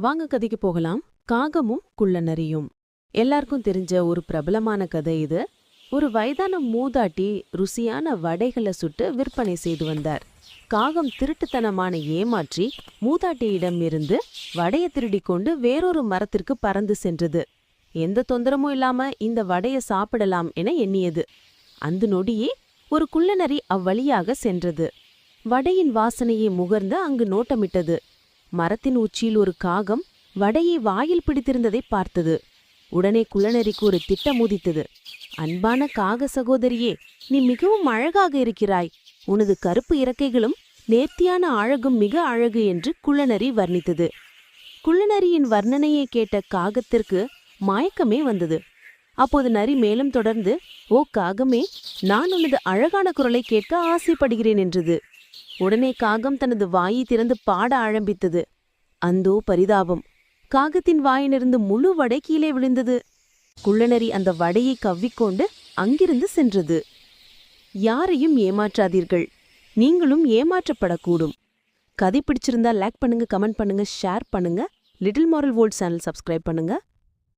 வாங்க கதைக்கு போகலாம். காகமும் குள்ளநரியும். எல்லாருக்கும் தெரிஞ்ச ஒரு பிரபலமான கதை இது. ஒரு வயதான மூதாட்டி ருசியான வடைகளை சுட்டு விற்பனை செய்து வந்தார். காகம் திருட்டுத்தனமான ஏமாற்றி மூதாட்டியிடம் இருந்து வடைய திருடிக் கொண்டு வேறொரு மரத்திற்கு பறந்து சென்றது. எந்த தொந்தரமும் இல்லாம இந்த வடைய சாப்பிடலாம் என எண்ணியது. அந்த நொடியே ஒரு குள்ளநரி அவ்வழியாக சென்றது. வடையின் வாசனையை முகர்ந்து அங்கு நோட்டமிட்டது. மரத்தின் உச்சியில் ஒரு காகம் வடையை வாயில் பிடித்திருந்ததை பார்த்தது. உடனே குள்ளநரிக்கு ஒரு திட்டம் உதித்தது அன்பான காக சகோதரியே நீ மிகவும் அழகாக இருக்கிறாய். உனது கருப்பு இறக்கைகளும் நேர்த்தியான அழகும் மிக அழகு என்று குள்ளநரி வர்ணித்தது. குள்ளநரியின் வர்ணனையை கேட்ட காகத்திற்கு மயக்கமே வந்தது. அப்போது நரி மேலும் தொடர்ந்து ஓ காகமே நான் உனது அழகான குரலை கேட்க ஆசைப்படுகிறேன் என்றது. உடனே காகம் தனது வாயை திறந்து பாட ஆரம்பித்தது. அந்தோ பரிதாபம். காகத்தின் வாயிலிருந்து முழு வடை கீழே விழுந்தது. குள்ளநரி அந்த வடையை கவ்விக்கொண்டு அங்கிருந்து சென்றது. யாரையும் ஏமாற்றாதீர்கள். நீங்களும் ஏமாற்றப்படக்கூடும். கதை பிடிச்சிருந்தா லைக் பண்ணுங்க கமெண்ட் பண்ணுங்க ஷேர் பண்ணுங்க. Little moral world channel subscribe பண்ணுங்க.